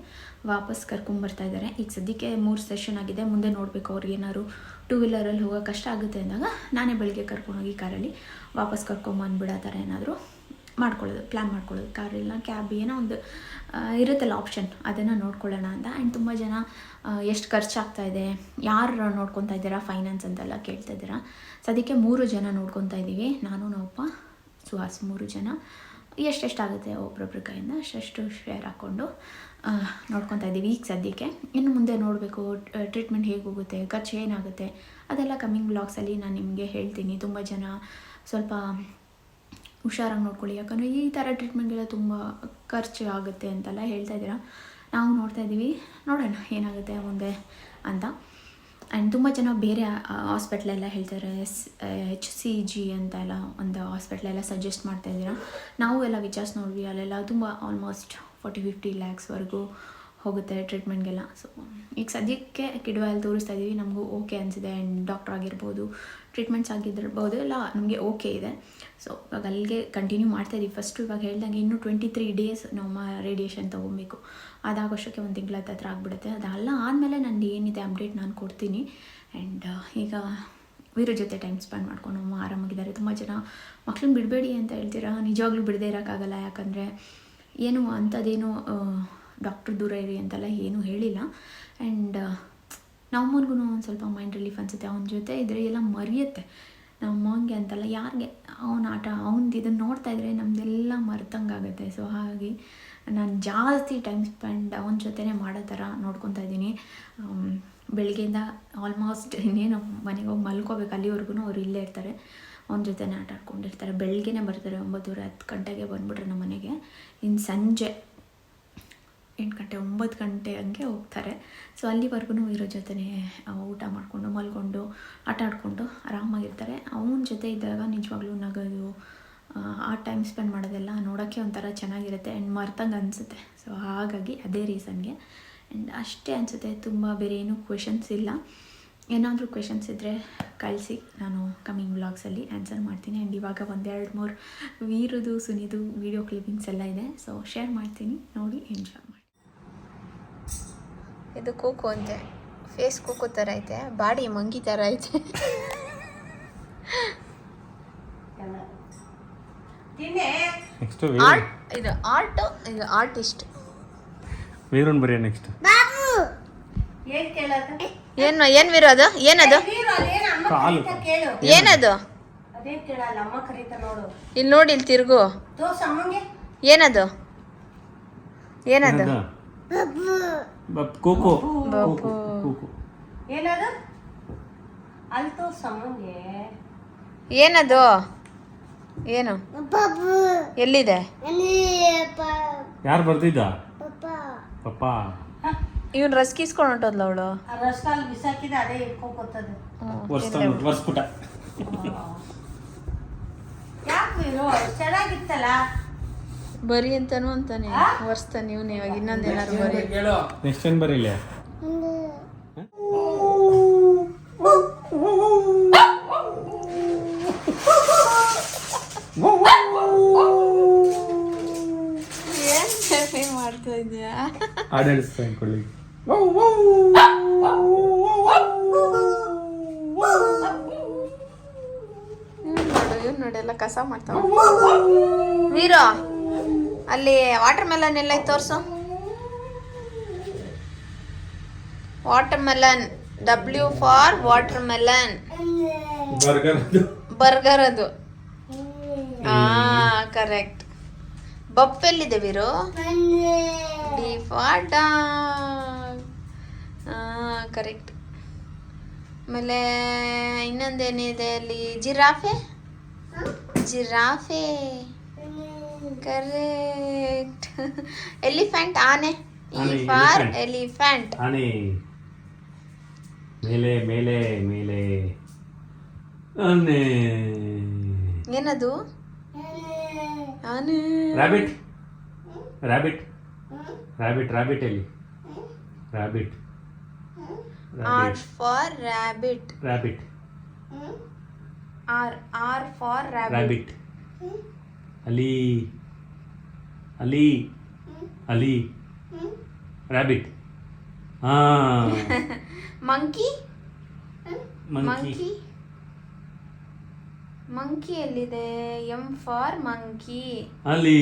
ವಾಪಸ್ ಕರ್ಕೊಂಬರ್ತಾ ಇದ್ದಾರೆ. ಈಗ ಸದ್ಯಕ್ಕೆ ಮೂರು ಸೆಷನ್ ಆಗಿದೆ. ಮುಂದೆ ನೋಡಬೇಕು ಅವ್ರಿಗೆ ಏನಾದ್ರು ಟೂ ವೀಲರಲ್ಲಿ ಹೋಗೋ ಕಷ್ಟ ಆಗುತ್ತೆ ಅಂದಾಗ ನಾನೇ ಬೆಳಿಗ್ಗೆ ಕರ್ಕೊಂಡೋಗಿ ಕಾರಲ್ಲಿ ವಾಪಸ್ ಕರ್ಕೊಂಬಂದ್ಬಿಡೋ ಥರ ಏನಾದರೂ. ಮಾಡ್ಕೊಳ್ಳೋದು ಪ್ಲ್ಯಾನ್ ಮಾಡ್ಕೊಳ್ಳೋದು. ಕಾರ್ ಇಲ್ಲ ಕ್ಯಾಬ್ ಏನೋ ಒಂದು ಇರುತ್ತಲ್ಲ ಆಪ್ಷನ್ ಅದನ್ನು ನೋಡ್ಕೊಳ್ಳೋಣ ಅಂತ. ಆ್ಯಂಡ್ ತುಂಬ ಜನ ಎಷ್ಟು ಖರ್ಚಾಗ್ತಾ ಇದೆ ಯಾರು ನೋಡ್ಕೊತಾ ಇದ್ದೀರಾ ಫೈನಾನ್ಸ್ ಅಂತೆಲ್ಲ ಕೇಳ್ತಾ ಇದ್ದೀರಾ? ಸೊ ಅದಕ್ಕೆ ಮೂರು ಜನ ನೋಡ್ಕೊತಾ ಇದ್ದೀವಿ. ನಾನು ನಮ್ಮಪ್ಪ ಸುಹಾಸ್ ಮೂರು ಜನ. ಎಷ್ಟೆಷ್ಟಾಗುತ್ತೆ ಒಬ್ಬೊಬ್ಬರ ಕೈಯಿಂದ ಅಷ್ಟೆಷ್ಟು ಶೇರ್ ಹಾಕ್ಕೊಂಡು ನೋಡ್ಕೊತಾ ಇದ್ದೀವಿ ಈಗ ಸದ್ಯಕ್ಕೆ. ಇನ್ನು ಮುಂದೆ ನೋಡಬೇಕು ಟ್ರೀಟ್ಮೆಂಟ್ ಹೇಗೆ ಹೋಗುತ್ತೆ, ಖರ್ಚು ಏನಾಗುತ್ತೆ, ಅದೆಲ್ಲ ಕಮ್ಮಿಂಗ್ ಬ್ಲಾಗ್ಸಲ್ಲಿ ನಾನು ನಿಮಗೆ ಹೇಳ್ತೀನಿ. ತುಂಬ ಜನ ಸ್ವಲ್ಪ ಹುಷಾರಾಗಿ ನೋಡ್ಕೊಳ್ಳಿ. ಯಾಕಂದರೆ ಈ ಥರ ಟ್ರೀಟ್ಮೆಂಟ್ಗೆಲ್ಲ ತುಂಬ ಖರ್ಚು ಆಗುತ್ತೆ ಅಂತೆಲ್ಲ ಹೇಳ್ತಾ ಇದ್ದೀರಾ. ನಾವು ನೋಡ್ತಾ ಇದ್ದೀವಿ. ನೋಡೋಣ ಏನಾಗುತ್ತೆ ಮುಂದೆ ಅಂತ. ಆ್ಯಂಡ್ ತುಂಬ ಜನ ಬೇರೆ ಹಾಸ್ಪಿಟ್ಲೆಲ್ಲ ಹೇಳ್ತಾರೆ, ಎಸ್, ಎಚ್ ಸಿ ಜಿ ಅಂತ ಎಲ್ಲ ಒಂದು ಹಾಸ್ಪಿಟ್ಲೆಲ್ಲ ಸಜೆಸ್ಟ್ ಮಾಡ್ತಾ ಇದ್ದೀರಾ. ನಾವು ಎಲ್ಲ ವಿಚಾರಿಸಿ ನೋಡ್ವಿ, ಅಲ್ಲೆಲ್ಲ ತುಂಬ ಆಲ್ಮೋಸ್ಟ್ ಫೋರ್ಟಿ ಫಿಫ್ಟಿ ಲ್ಯಾಕ್ಸ್ವರೆಗೂ ಹೋಗುತ್ತೆ ಟ್ರೀಟ್ಮೆಂಟ್ಗೆಲ್ಲ ಸೊ ಈಗ ಸದ್ಯಕ್ಕೆ ಕಿಡ್ವಾಯಲ್ಲಿ ತೋರಿಸ್ತಾ ಇದ್ದೀವಿ ನಮಗೂ ಓಕೆ ಅನಿಸಿದೆ ಆ್ಯಂಡ್ ಡಾಕ್ಟ್ರ್ ಆಗಿರ್ಬೋದು ಟ್ರೀಟ್ಮೆಂಟ್ಸ್ ಆಗಿದ್ದಿರ್ಬೋದು ಎಲ್ಲ ನಮಗೆ ಓಕೆ ಇದೆ. ಸೊ ಇವಾಗ ಅಲ್ಲಿಗೆ ಕಂಟಿನ್ಯೂ ಮಾಡ್ತಾ ಇದ್ದೀವಿ ಫಸ್ಟು ಇವಾಗ ಹೇಳ್ದಂಗೆ ಇನ್ನೂ ಟ್ವೆಂಟಿ ತ್ರೀ ಡೇಸ್ ನಮ್ಮ ರೇಡಿಯೇಷನ್ ತೊಗೊಬೇಕು. ಅದಾಗೋಷ್ಟಕ್ಕೆ ಒಂದು ತಿಂಗಳ ಹತ್ರ ಆಗಿಬಿಡುತ್ತೆ. ಅದೆಲ್ಲ ಆದಮೇಲೆ ನಂದು ಏನಿದೆ ಅಪ್ಡೇಟ್ ನಾನು ಕೊಡ್ತೀನಿ. ಆ್ಯಂಡ್ ಈಗ ವೀರ ಜೊತೆ ಟೈಮ್ ಸ್ಪೆಂಡ್ ಮಾಡ್ಕೊಂಡು ಅಮ್ಮ ಆರಾಮಾಗಿದ್ದಾರೆ ತುಂಬ ಜನ ಮಕ್ಳನ್ನ ಬಿಡಬೇಡಿ ಅಂತ ಹೇಳ್ತೀರಾ? ನಿಜವಾಗ್ಲೂ ಬಿಡದೇ ಇರೋಕ್ಕಾಗಲ್ಲ ಯಾಕಂದರೆ ಏನು ಅಂಥದ್ದೇನು ಡಾಕ್ಟ್ರ್ ದೂರ ಇರಿ ಅಂತೆಲ್ಲ ಏನೂ ಹೇಳಿಲ್ಲ. ಆ್ಯಂಡ್ ನಮ್ಮನಿಗೂ ಒಂದು ಸ್ವಲ್ಪ ಮೈಂಡ್ ರಿಲೀಫ್ ಅನಿಸುತ್ತೆ. ಅವನ ಜೊತೆ ಇದ್ರೆ ಎಲ್ಲ ಮರೆಯುತ್ತೆ. ನಮ್ಮಂಗೆ ಅಂತಲ್ಲ ಯಾರಿಗೆ, ಅವನ ಆಟ, ಅವ್ನದು ಇದನ್ನು ನೋಡ್ತಾ ಇದ್ರೆ ನಮ್ಮದೆಲ್ಲ ಮರ್ತಂಗಾಗುತ್ತೆ ಸೊ ಹಾಗಾಗಿ ನಾನು ಜಾಸ್ತಿ ಟೈಮ್ ಸ್ಪೆಂಡ್ ಅವನ ಜೊತೆನೇ ಮಾಡೋ ಥರ ನೋಡ್ಕೊತಾ ಇದ್ದೀನಿ. ಬೆಳಗ್ಗೆಯಿಂದ ಆಲ್ಮೋಸ್ಟ್ ಇನ್ನೇನು ಮನೆಗೆ ಹೋಗಿ ಮಲ್ಕೋಬೇಕು. ಅಲ್ಲಿವರೆಗೂ ಅವ್ರು ಇಲ್ಲೇ ಇರ್ತಾರೆ. ಅವನ ಜೊತೆನೇ ಆಟ ಆಡ್ಕೊಂಡಿರ್ತಾರೆ ಬೆಳಗ್ಗೆನೇ ಬರ್ತಾರೆ ಒಂಬತ್ತುವರೆ, ಹತ್ತು ಗಂಟೆಗೆ ಬಂದುಬಿಟ್ರೆ ನಮ್ಮ ಮನೆಗೆ ಇನ್ನು ಸಂಜೆ ಎಂಟು ಗಂಟೆ, ಒಂಬತ್ತು ಗಂಟೆ ಹಂಗೆ ಹೋಗ್ತಾರೆ. ಸೊ ಅಲ್ಲಿವರೆಗೂ ಇರೋ ಜೊತೆನೇ ಊಟ ಮಾಡಿಕೊಂಡು ಮಲ್ಕೊಂಡು ಆಟ ಆಡಿಕೊಂಡು ಆರಾಮಾಗಿರ್ತಾರೆ. ಅವನ ಜೊತೆ ಇದ್ದಾಗ ನಿಜವಾಗ್ಲೂ ನಗೋದು, ಆ ಟೈಮ್ ಸ್ಪೆಂಡ್ ಮಾಡೋದೆಲ್ಲ ನೋಡೋಕ್ಕೆ ಒಂಥರ ಚೆನ್ನಾಗಿರುತ್ತೆ ಆ್ಯಂಡ್ ಮರ್ತಂಗೆ ಅನಿಸುತ್ತೆ. ಸೊ ಹಾಗಾಗಿ ಅದೇ ರೀಸನ್ಗೆ ಆ್ಯಂಡ್ ಅಷ್ಟೇ ಅನಿಸುತ್ತೆ, ತುಂಬ ಬೇರೆ ಏನೂ ಕ್ವೆಶನ್ಸ್ ಇಲ್ಲ. ಏನಾದರೂ ಕ್ವೆಶನ್ಸ್ ಇದ್ದರೆ ಕಳಿಸಿ. ನಾನು ಕಮ್ಮಿಂಗ್ ಬ್ಲಾಗ್ಸಲ್ಲಿ ಆನ್ಸರ್ ಮಾಡ್ತೀನಿ. ಆ್ಯಂಡ್ ಇವಾಗ ಒಂದೆರಡು ಮೂರು ವೀರದು, ಸುನಿದು ವೀಡಿಯೋ ಕ್ಲಿಪ್ಪಿಂಗ್ಸ್ ಎಲ್ಲ ಇದೆ. ಸೊ ಶೇರ್ ಮಾಡ್ತೀನಿ. ನೋಡಿ ಎಂಜಾಯ್ ಮಾಡಿ. ಇದು ಕೂಕು ಅಂತೆ. ಫೇಸ್ ಕೂಕು ಥರ ಐತೆ ಬಾಡಿ ಮಂಗಿ ಥರ ಐತೆ. ನೆಕ್ಸ್ಟ್ ಆರ್ಟ್ ಇದು ಆರ್ಟ್ ಇದು ಆರ್ಟಿಸ್ಟ್ ವೀರನ್ ಬರೀ ನೆಕ್ಸ್ಟ್ ಏನ್ ಕೇಳೋದು? ಏನು ಏನು ಅದು? ಏನದು? ನೀರು ಅದೇನ್ ಅಮ್ಮ ಕರೀತಾ ಕೇಳು. ಏನದು? ಅದೇನ್ ಕೇಳಲ್ಲ ಅಮ್ಮ ಕರೀತಾ ನೋಡು. ಇಲ್ಲಿ ನೋಡಿ ಇಲ್ಲಿ ತಿರುಗು. ಏನದು? ಏನದು? ಕೋಕೋ. ಬಪ್ಪು. ಕೂಕು ಏನದು? ಅಲ್ಲಿ ತೋರ್ಸ ಅಮ್ಮಂಗೆ ಏನದು? ಏನು? ಎಲ್ಲಿದೆ? ಯಾರು ಬರ್ತಿದ್ದ ಪಪ್ಪ. ಇವನ್ ರಸ್ಕಿಸ್ಕೊಂಡು ಹೊಂಟೋದ್ಲ ಅವಳು? ಆ ರಸ್ತಾಲ್ ಬಿಸಾಕಿದ ಅದೇ ವರ್ಷ ವರ್ಷಪುಟ ಯಾಕೆ ಚೆನ್ನಾಗಿತ್ತಲ್ಲ? ಬರಿ ಅಂತಾನು ಅಂತಾನೆ. ವರ್ಸ್ತಾನೆ ಇವನು ಇವಾಗ ಇನ್ನೊಂದೇನಾರು ಬರಿ ನೆಕ್ಸ್ಟ್ ಏನು ಬರೀ. ಇಲ್ಲಿ ಏನ್ ಮಾಡ್ತಾ ಇದೀಯಾ? ಆಡಳಿಸ್ತಾ ಕೊಳ್ಳಿ ಇವ್ನ್ ನೋಡು ಇವ್ನ್ ನೋಡಿ ಎಲ್ಲ ಕಸ ಮಾಡ್ತಾವ ವೀರು! ಅಲ್ಲಿ ವಾಟರ್ ಮೆಲನ್ ಎಲ್ಲ ತೋರಿಸು. Watermelon W for watermelon burger burger ಅದು. ಹಾ ಕರೆಕ್ಟ್ ಬಪ್ ಎಲ್ಲಿದೆ ವೀರು? ಡಿ ಫಾರ್ ಡಾಗ್ ಹಾ ಕರೆಕ್ಟ್ ಆಮೇಲೆ ಇನ್ನೊಂದೇನಿದೆ ಅಲ್ಲಿ? ಜಿರಾಫೆ? ಜಿರಾಫೆ. ಕರೆಕ್ಟ್ ಎಲಿಫೆಂಟ್ ಆನೆ. ಫಾರ್. ಎಲಿಫೆಂಟ್ ಆನೆ. ಮೇಲೆ ಮೇಲೆ ಮೇಲೆ. ಆನೆ. ಏನದು? ಆನೆ. ರಾಬಿಟ್ ರಾಬಿಟ್ ರಾಬಿಟ್ ರಾಬಿಟ್ ಎಲ್ಲಿ? Rabbit R for rabbit rabbit R R for rabbit rabbit Ali. ಅಲಿ. ರಾಬಿಟ್ ರ್ಯಾಬಿಟ್ ಹಾ. ಮಂಕಿ ಮಂಕಿ ಮಂಕಿ ಮಂಕಿ ಎಲ್ಲಿದೆ? M for monkey Ali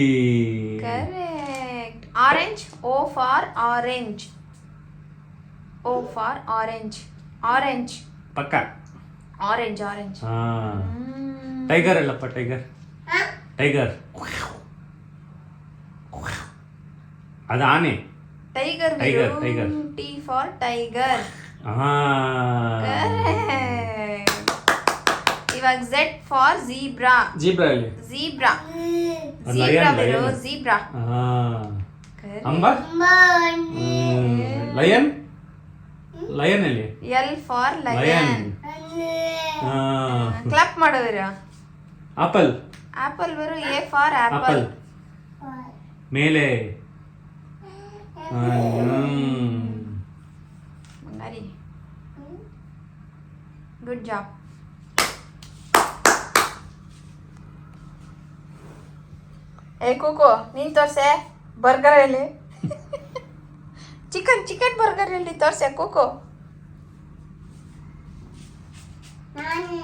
correct orange O for orange O for orange orange ಪಕ್ಕ. ಆರೆಂಜ್ ಆರೆಂಜ್ ಹಾ. ಟೈಗರ್ ಅಲ್ಲಪ್ಪ ಟೈಗರ್ ಟೈಗರ್ ಅದು ಆನೆ. Tiger tiger tiger. T for tiger. ಹಾ ಇವಾಗ ಝೆಡ್ ಫಾರ್ ಜೀಬ್ರಾ ಜೀಬ್ರಾ ಅಲ್ಲಿ ಜೀಬ್ರಾ ಜೀಬ್ರಾ ಝೀಬ್ರಾ ಬಿಡು ಅಂಬ ಲಯನ್ ಲಯನ್ ಅಲ್ಲಿ ಎಲ್ ಫಾರ್ ಲಯನ್ ಕ್ಲಪ್ ಹಾ. ಕ್ಲಾಪ್ ಮಾಡೋದಿರ ಆಪಲ್ ಆಪಲ್ ಬರು ಎ ಫಾರ್ ಆಪಲ್ ಆಪಲ್ ಮೇಲೆ. ಹ್ಮ್. ಬಂಗಾರಿ ಗುಡ್ ಜಾಬ್ ಏ ಕೂಕು ನೀನ್ ತೋರ್ಸೆ ಬರ್ಗರ್ ಎಲ್ಲಿ ಚಿಕನ್ ಚಿಕನ್ ಬರ್ಗರ್ ಎಲ್ಲಿ ತೋರ್ಸೆ ಕೂಕು ಆನೆ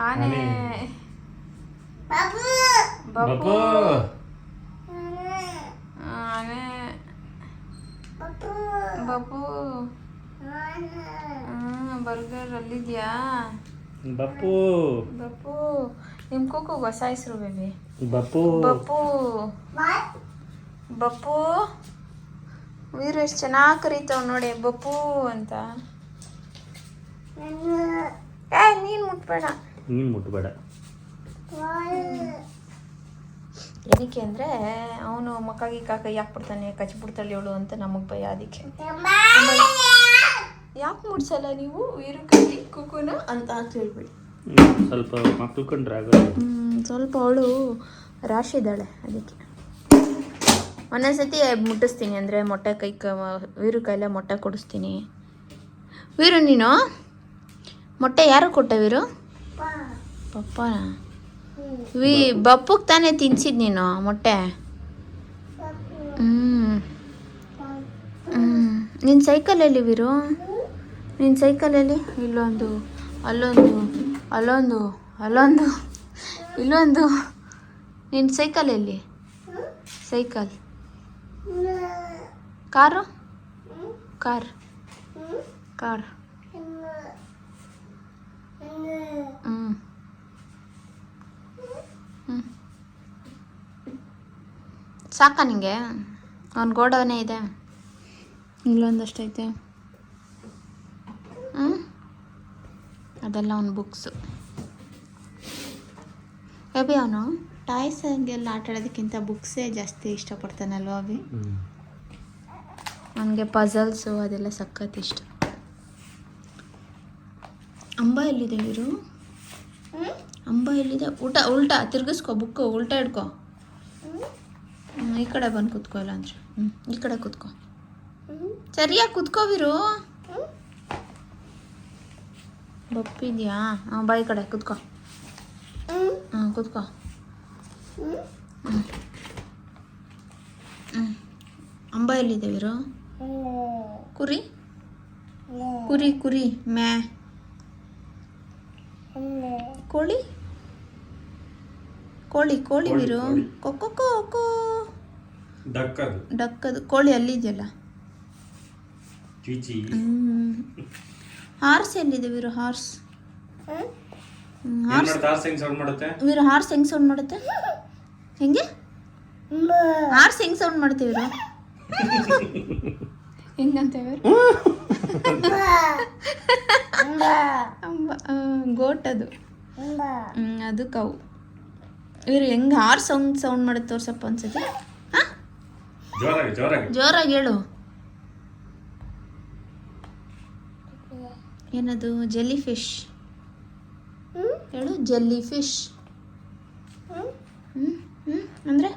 ಆನೆ. ಬಪ್ಪು ಬಪ್ಪು ಆನೆ ಬಪ್ಪು ಬರ್ಗರ್ ಅಲ್ಲಿದ್ಯಾ? ಬಪ್ಪು ಬಪ್ಪು ನಿಮ್ ಕೂಕು ಹೊಸ ಹೆಸರು ಬೇಬಿ. ಬಪ್ಪು ಬಪ್ಪು ಬಪ್ಪು ವೀರು ಎಷ್ಟು ಚೆನ್ನಾಗಿ ಕರೀತಾವ ನೋಡಿ ಬಪ್ಪು ಅಂತ. ಏ ನೀನ್ ಮುಟ್ಬೇಡ. ನೀನ್ ಮುಟ್ಬೇಡ. ಏನಕ್ಕೆ ಅಂದ್ರೆ ಅವನು ಮಕ್ಕಾಗಿ ಕಾಕ ಯಾಕೆ ಬಿಡ್ತಾನೆ ಕಚ್ಬಿಡ್ತಾಳೆ ಇವಳು ಅಂತ ನಮಗೆ ಭಯ ಅದಕ್ಕೆ. ಯಾಕೆ ಮುಡ್ಸಲ್ಲ ನೀವು? ವೀರು ಕಟ್ಟಿ ಕುಕುನ ಅಂತ ಅಂತ ಹೇಳ್ಬಿಡಿ. ಸ್ವಲ್ಪ ಸ್ವಲ್ಪ ಅವಳು ರಾಶಿ ಇದ್ದಾಳೆ ಅದಕ್ಕೆ. ಒಂದೊಂದ್ಸತಿ ಮುಟ್ಟಿಸ್ತೀನಿ ಅಂದರೆ ಮೊಟ್ಟೆ ಕೈ ಕ ವೀರು ಕೈಲೇ ಮೊಟ್ಟೆ ಕೊಡಿಸ್ತೀನಿ. ವೀರು ನೀನು? ಮೊಟ್ಟೆ ಯಾರು ಕೊಟ್ಟೆ ವೀರು? ಪಪ್ಪ. ವಿ, ಬಪ್ಪುಗ್ ತಾನೇ ತಿನ್ಸಿದ್ ನೀನು, ಮೊಟ್ಟೆ? ಹ್ಞೂ ಹ್ಞೂ ನಿನ್ನ ಸೈಕಲಲ್ಲಿ ವೀರು? ನಿನ್ನ ಸೈಕಲಲ್ಲಿ ಇಲ್ಲೊಂದು, ಅಲ್ಲೊಂದು ಅಲ್ಲೊಂದು ಅಲ್ಲೊಂದು, ಇಲ್ಲೊಂದು. ನಿನ್ನ ಸೈಕಲ್ ಎಲ್ಲಿ? Cycle car? ಕಾರ್. ಕಾರ್. ಹ್ಞೂ ಸಾಕಾ ನಿಂಗೆ? ಅವ್ನ ಗೋಡವನೇ ಇದೆ. ಇಲ್ಲೊಂದಷ್ಟೈತೆ. ಹ್ಞೂ ಅದೆಲ್ಲ ಅವ್ನ ಬುಕ್ಸು. ಅಭಿ ಅವನು? ಟಾಯ್ಸಂಗೆಲ್ಲ ಆಟ ಆಡೋದಕ್ಕಿಂತ ಬುಕ್ಸೇ ಜಾಸ್ತಿ ಇಷ್ಟಪಡ್ತಾನಲ್ವ ಅಭಿ? ನನಗೆ ಪಝಲ್ಸು ಅದೆಲ್ಲ ಸಖತ್ ಇಷ್ಟ. ಅಂಬ ಎಲ್ಲಿದೆ ಇವರು ಅಂಬ ಎಲ್ಲಿದೆ? ಊಟ ಉಲ್ಟಾ ತಿರ್ಗಿಸ್ಕೊ ಬುಕ್ಕು ಉಲ್ಟಾ ಹ್ಮ್, ಈ ಕಡೆ ಬಂದು ಕುತ್ಕೋ ಇಲ್ಲ ಅಂದ್ರೆ ಹ್ಞೂ ಈ ಕಡೆ ಕುತ್ಕೋ. ಸರಿಯಾಗಿ ಕುತ್ಕೋವಿರು ಬಪ್ಪಿದ್ಯಾ? ಹಾಂ ಬಾಯಿ ಈ ಕಡೆ ಕುತ್ಕೋ. ಹಾಂ ಕುತ್ಕೋ. ಹ್ಞೂ ಹ್ಞೂ ಅಂಬ ಎಲ್ಲಿದ್ದೇವಿರು ಕುರಿ? ಕುರಿ ಕುರಿ ಮ್ಯಾ. ಕೋಳಿ? ಕೋಳಿ ಕೋಳಿ ಕೋಳಿ, ವೀರು. ಕೋ ಕೋ ಕೊಕ್ಕೋ ಡಕ್ಕದು. ಡಕ್ಕದು. ಕೋಳಿ ಅಲ್ಲಿದೆಯಲ್ಲ? ಚೀಚಿ. ಹಾರ್ಸ್ ಎಲ್ಲಿದೆ ವೀರು ಹಾರ್ಸ್? ಹ್ಮ್, ಹಾರ್ಸ್ ಹೆಂಗ್ ಸೌಂಡ್ ಮಾಡುತ್ತೆ? ವೀರು ಹಾರ್ಸ್ ಹೆಂಗ್ ಸೌಂಡ್ ಮಾಡುತ್ತೆ? ಹೆಂಗೆ? ಹಾರ್ಸ್ ಹೆಂಗ್ ಸೌಂಡ್ ಮಾಡ್ತೀವಿ ವೀರು? ಹೆಂಗಂತ ವೀರು ಗೋಟ್ ಅದು ಅದು ಕವು ಇವ್ರು ಹೆಂಗ್ ಹಾರ್ ಸೌಂಡ್ ಸೌಂಡ್ ಮಾಡುತ್ತೆ ತೋರ್ಸಪ್ಪ ಅನ್ಸತಿ ಹಾ ಜೋರಾಗಿ ಜೋರಾಗಿ. ಜೋರಾಗಿ ಹೇಳು. ಏನದು? ಜೆಲ್ಲಿ ಫಿಶ್ ಹೇಳು ಜೆಲ್ಲಿ ಫಿಶ್ ಹ್ಞೂ ಹ್ಞೂ ಅಂದರೆ?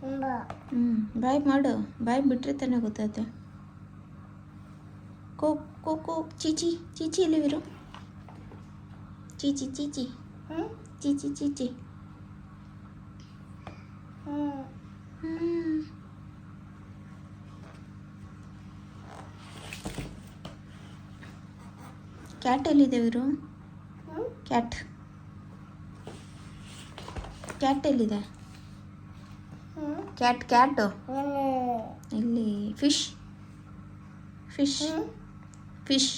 ಹ್ಞೂ ಬಾಯ್ ಮಾಡು. ಬಾಯ್ ಬಿಟ್ಟರೆ ತಾನೇ ಗೊತ್ತಾಯ್ತೆ ಕೋ ಕೋ ಕೋ, ಚೀಚಿ ಚೀಚಿ ಎಲ್ಲಿವಿರು? ಚೀಚಿ ಚೀಚಿ. ಚೀಚಿ ಚೀಚಿ. ಹ್ಞೂ ಕ್ಯಾಟ್ ಎಲ್ಲಿದೆ ಇವರು? ಕ್ಯಾಟ್ ಕ್ಯಾಟ್ ಎಲ್ಲಿದೆ? ಕ್ಯಾಟ್ ಕ್ಯಾಟು ಇಲ್ಲಿ ಫಿಶ್ ಫಿಶ್ ಫಿಶ್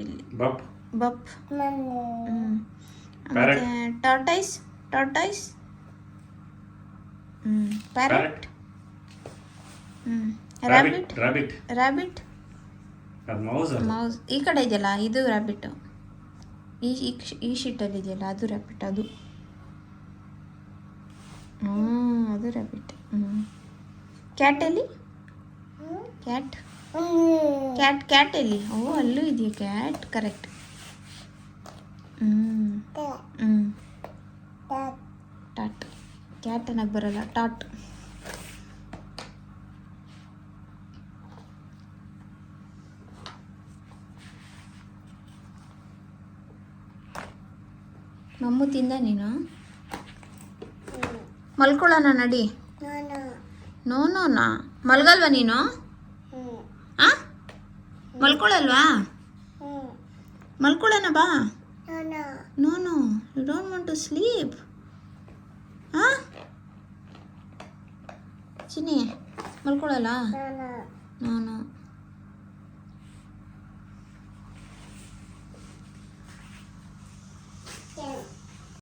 ಇಲ್ಲಿ. ಬಪ್ ಬಪ್. ಟಾರ್ಟೈಸ್ ಟಾರ್ಟೈಸ್ ಹ್ಞೂ ಪ್ಯಾರೆಟ್ ರ್ಯಾಬಿಟ್ ರ್ಯಾಬಿಟ್ ಅದು ಮೌಸ್ ಮೌಸ್ ಈ ಕಡೆ ಇದೆಯಲ್ಲ ಇದು ರ್ಯಾಬಿಟ್ ಈ ಈ ಶೀಟಲ್ಲಿ ಇದೆಯಲ್ಲ ಅದು ರ್ಯಾಬಿಟ್ ಅದು. ಹ್ಞೂ ಅದು ರ್ಯಾಬಿಟ್ ಹ್ಞೂ ಕ್ಯಾಟಲ್ಲಿ ಕ್ಯಾಟ್ ಕ್ಯಾಟ್ ಕ್ಯಾಟ್ ಎಲ್ಲಿ? ಓ ಅಲ್ಲೂ ಇದೆಯಾ ಕ್ಯಾಟ್ ಕರೆಕ್ಟ್ ಹ್ಞೂ ಹ್ಞೂ ಟಾಟ್ ಕ್ಯಾಟ್ ಅನ್ನಕ್ಕೆ ಬರಲ್ಲ? ಟಾಟ್ ಮಮ್ಮು ತಿಂದ ನೀನು? ಮಲ್ಕೊಳ್ಳೋಣ ನಡಿ. ನೋ ನೋನಾ ಮಲ್ಗಲ್ವಾ ನೀನು? ಆ? ಮಲ್ಕೊಳ್ಳಲ್ವಾ? ಮಲ್ಕೊಳ್ಳೋಣ ಬಾ. No no you don't want to sleep. ಆ? ಚಿನ್ನಿ ಮಲ್ಕೊಳ್ಳಲ್ಲ? No no